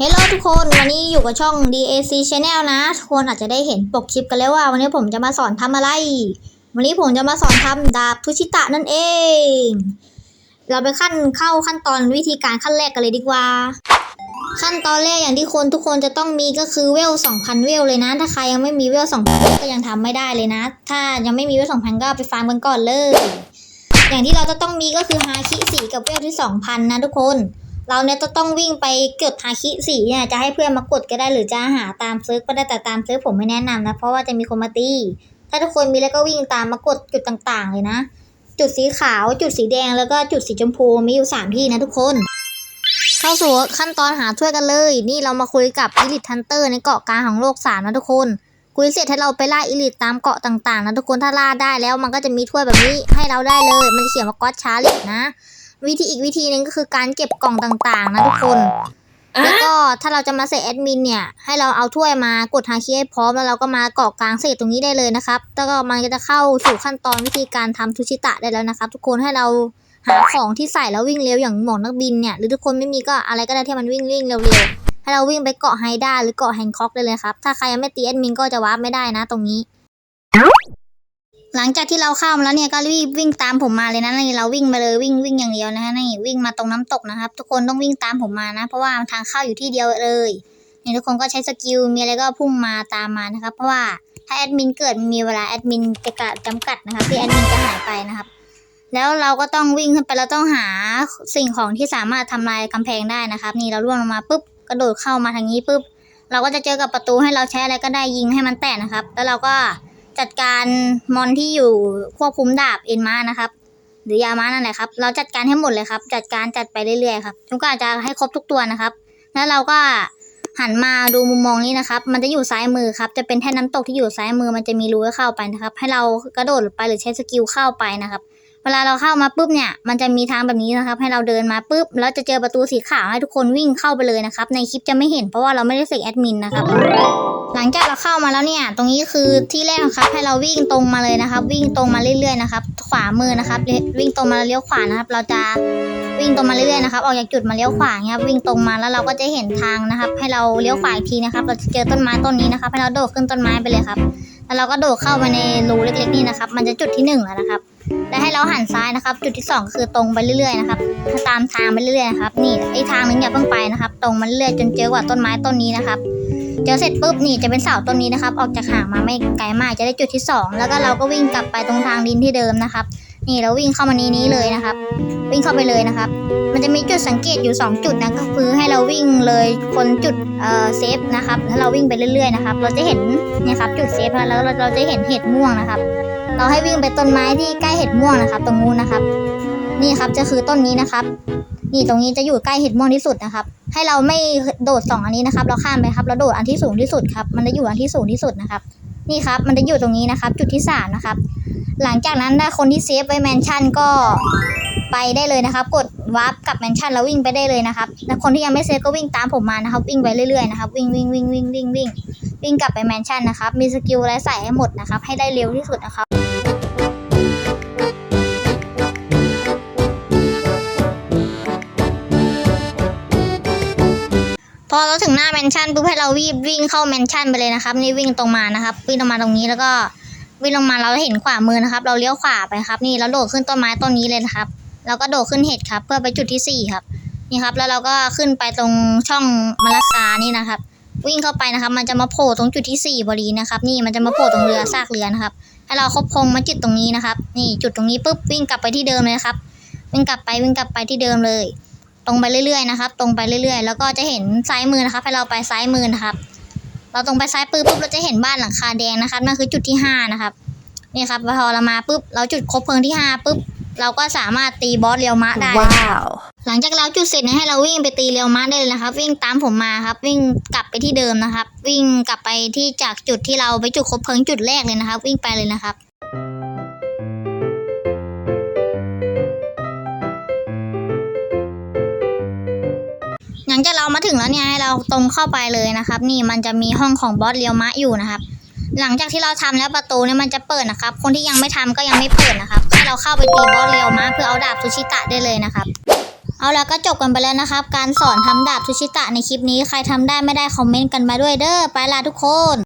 เฮลโลทุกคนวันนี้อยู่กับช่อง DAC Channel นะ ทุกคนอาจจะได้เห็นปกคลิปกันแล้วว่า วันนี้ผมจะมาสอนทำอะไร วันนี้ผมจะมาสอนทำดาบทุชิตะนั่นเอง เราไปขั้นเข้าขั้นตอนวิธีการขั้นแรกกันเลยดีกว่า ขั้นตอนแรกอย่างที่คนทุกคนจะต้องมีก็คือเวล 2,000 เวลเลยนะ ถ้าใครยังไม่มีเวล 2,000 ก็ยังทำไม่ได้เลยนะ ถ้ายังไม่มีเวล 2,000 ก็ไปฟาร์มกันก่อนเลย อย่างที่เราจะต้องมีก็คือฮาคิสีกับเวลที่ 2,000 นะทุกคน เราเนี่ยจะต้องวิ่งไปเกดฮาคิสีเนี่ยจะให้เพื่อนมากดก็ได้หรือจะหาตามซิร์ฟก็ได้แต่ตามซิร์ฟผมไม่แนะนำนะเพราะว่าจะมีคนมาตีถ้าทุกคนมีแล้วก็วิ่งตามมากดจุดต่างๆ เลยนะ จุดสีขาวจุดสีแดงแล้วก็จุดสีชมพูมีอยู่สามที่นะทุกคน เข้าสู่ขั้นตอนหาถ้วยกันเลย นี่เรามาคุยกับอีลิททันเตอร์ในเกาะกลางของโลกสามนะทุกคน คุยเสร็จให้เราไปล่าอีลิทตามเกาะต่างๆนะทุกคนถ้าล่าได้แล้วมันก็จะมีถ้วยแบบนี้ให้เราได้เลย มันจะเขียนว่าก็อตชาร์ลินะ วิธีอีกวิธีหนึ่งก็คือการเก็บกล่องต่างๆ นะทุกคน แล้วก็ถ้าเราจะมาใส่แอดมินเนี่ย ให้เราเอาถ้วยมากดฮาคิให้พร้อมแล้วเราก็มาเกาะกลางเศษตรงนี้ได้เลยนะครับ แล้วก็มันก็จะเข้าสู่ขั้นตอนวิธีการทำทุชิตะได้แล้วนะครับ ทุกคนให้เราหาของที่ใส่แล้ววิ่งเร็วอย่างหมวกนักบินเนี่ยหรือทุกคนไม่มีก็อะไรก็ได้ที่มันวิ่งวิ่งเร็วๆให้เราวิ่งไปเกาะไฮด้าหรือเกาะแฮนค็อกได้เลยครับ ถ้าใครยังไม่ตีแอดมินก็จะวาร์ปไม่ได้นะตรงนี้ หลังจากที่เราเข้ามาแล้วเนี่ยก็รีบวิ่งตามผมมาเลยนะนี่เราวิ่งมาเลยวิ่งวิ่งอย่างเดียวนะฮะนี่วิ่งมาตรงน้ำตกนะครับ ทุกคนต้องวิ่งตามผมมานะ เพราะว่าทางเข้าอยู่ที่เดียวเลยนี่ทุกคนก็ใช้สกิลมีอะไรก็พุ่งมาตามมานะครับ เพราะว่าถ้าแอดมินเกิดมีเวลาแอดมินจะกะจำกัดนะครับที่แอดมินจะหายไปนะครับ แล้วเราก็ต้องวิ่งขึ้นไปเราต้องหาสิ่งของที่สามารถทำลายกำแพงได้นะครับ นี่เราล่วงลงมาปุ๊บกระโดดเข้ามาทางนี้ปุ๊บเราก็จะเจอกับประตูให้เราใช้อะไรก็ได้ยิงให้มันแตกนะครับ แล้วเราก็ จัดการมอนที่อยู่ควบคุมดาบเอ็นมานะครับ หรือยามานั่นแหละครับ เราจัดการให้หมดเลยครับ จัดการจัดไปเรื่อยๆครับจนกว่าจะให้ครบทุกตัวนะครับ แล้วเราก็หันมาดูมุมมองนี้นะครับ มันจะอยู่ซ้ายมือครับ จะเป็นแท่นน้ำตกที่อยู่ซ้ายมือ มันจะมีรูให้เข้าไปนะครับ ให้เรากระโดดไปหรือใช้สกิลเข้าไปนะครับ วลาเราเข้ามาปุ๊บเนี่ย มันจะมีทางแบบนี้นะครับ ให้เราเดินมาปุ๊บ แล้วจะเจอประตูสีขาวให้ทุกคนวิ่งเข้าไปเลยนะครับ ในคลิปจะไม่เห็นเพราะว่าเราไม่ได้เสกแอดมินนะครับ หลังจากเราเข้ามาแล้วเนี่ย ตรงนี้คือที่แรกนะครับ ให้เราวิ่งตรงมาเลยนะครับ วิ่งตรงมาเรื่อยๆนะครับ ขวามือนะครับ วิ่งตรงมาเลี้ยวขวานะครับ เราจะวิ่งตรงมาเรื่อยๆนะครับ ออกจากจุดมาเลี้ยวขวาครับ วิ่งตรงมาแล้วเราก็จะเห็นทางนะครับ ให้เราเลี้ยวขวาอีกทีนะครับ เราจะเจอต้นไม้ต้นนี้นะครับ ให้เราโดดขึ้นต้นไม้ไปเลยครับ แล้วเราก็โดดเข้าไปในรูเล็ก ๆ นี่นะครับ มันจะจุดที่หนึ่งแล้วนะครับ และให้เราหันซ้ายนะครับ จุดที่สองก็คือตรงไปเรื่อยๆนะครับถ้าตามทางไปเรื่อยๆนะครับนี่ไอ้ทางนึงอย่าเพิ่งไปนะครับ ตรงมาเรื่อยๆจนเจอกว่าต้นไม้ต้นนี้นะครับเจอเสร็จปุ๊บนี่จะเป็นเสาต้นนี้นะครับ ออกจากห่างมาไม่ไกลมากจะได้จุดที่สองแล้วก็เราก็วิ่งกลับไปตรงทางดินที่เดิมนะครับ นี่เราวิ่งเข้ามานี้นี้เลยนะครับ วิ่งเข้าไปเลยนะครับ มันจะมีจุดสังเกตอยู่ 2 จุดนะก็คือให้เราวิ่งเลยคนจุดเอ่อเซฟนะครับแล้วเราวิ่งไปเรื่อยๆนะครับเราจะเห็นเนี่ยครับจุดเซฟแล้วเราเราจะเห็นเห็ดม่วงนะครับ เราให้วิ่งไปต้นไม้ที่ใกล้เห็ดม่วงนะครับ ตรงนู้นนะครับ นี่ครับจะคือต้นนี้นะครับ นี่ตรงนี้จะอยู่ใกล้เห็ดม่วงที่สุดนะครับ ให้เราไม่โดดสองอันนี้นะครับ เราข้ามไปครับเราโดดอันที่สูงที่สุดครับมันจะอยู่อันที่สูงที่สุดนะครับ นี่ครับมันจะอยู่ตรงนี้นะครับ จุดที่สามนะครับหลังจากนั้นถ้าคนที่เซฟไว้แมนชั่นก็ ไปได้เลยนะครับ กดวาร์ปกับแมนชั่นแล้ววิ่งไปได้เลยนะครับแล้วคนที่ยังไม่เซฟก็วิ่งตามผมมานะครับ วิ่งไปเรื่อยๆนะครับวิ่งวิ่งวิ่งวิ่งวิ่งวิ่งวิ่งกลับไปแมนชั่นนะครับ มีสกิลอะไรใส่ให้หมดนะครับ ให้ได้เร็วที่สุดนะครับพอเราถึงหน้าแมนชั่นปุ๊บให้เราวิ่งวิ่งเข้าแมนชั่นไปเลยนะครับ นี่วิ่งตรงมานะครับ วิ่งตรงมาตรงนี้แล้วก็วิ่งลงมาเราเห็นขวามือนะครับ เราเลี้ยวขวาไปครับ นี่เราโดดขึ้นต้นไม้ต้นนี้เลยนะครับ เราก็โดดขึ้นเห็ดครับ เพื่อไปจุดที่สี่ครับ นี่ครับ แล้วเราก็ขึ้นไปตรงช่องมะละกานี่นะครับ วิ่งเข้าไปนะครับ มันจะมาโผล่ตรงจุดที่สี่พอดีนะครับ นี่มันจะมาโผล่ตรงเรือซากเรือนะครับให้เราคบพงมาจุดตรงนี้นะครับ นี่จุดตรงนี้ปุ๊บวิ่งกลับไปที่เดิมเลยนะครับ วิ่งกลับไปวิ่งกลับไปที่เดิมเลย ตรงไปเรื่อยๆนะครับ ตรงไปเรื่อยๆ แล้วก็จะเห็นซ้ายมือนะครับ ให้เราไปซ้ายมือนะครับ เราตรงไปซ้ายปื๊บปุ๊บเราจะเห็นบ้านหลังคาแดงนะครับนั่นคือจุดที่ห้านะครับนี่ครับพอเรามาปุ๊บเราจุดครบเพลิงที่ห้าปุ๊บ เราก็สามารถตีบอสเรียวมะได้นะครับ Wow. หลังจากเราจุดเสร็จเนี่ยให้เราวิ่งไปตีเรียวมะได้เลยนะครับ วิ่งตามผมมาครับ วิ่งกลับไปที่เดิมนะครับ วิ่งกลับไปที่จากจุดที่เราไปจุดครบเพลิงจุดแรกเลยนะครับ วิ่งไปเลยนะครับหลังจากเรามาถึงแล้วเนี่ยให้เราตรงเข้าไปเลยนะครับ นี่มันจะมีห้องของบอสเรียวมะอยู่นะครับ หลังจากที่เราทำแล้วประตูเนี่ยมันจะเปิดนะครับ คนที่ยังไม่ทำก็ยังไม่เปิดนะครับให้เราเข้าไปตีบอสเรียวมาเพื่อเอาดาบซูชิตะได้เลยนะครับ เอาละก็จบกันไปแล้วนะครับ การสอนทำดาบทุชิตะในคลิปนี้ใครทำได้ไม่ได้คอมเมนต์กันมาด้วยเด้อไปละทุกคน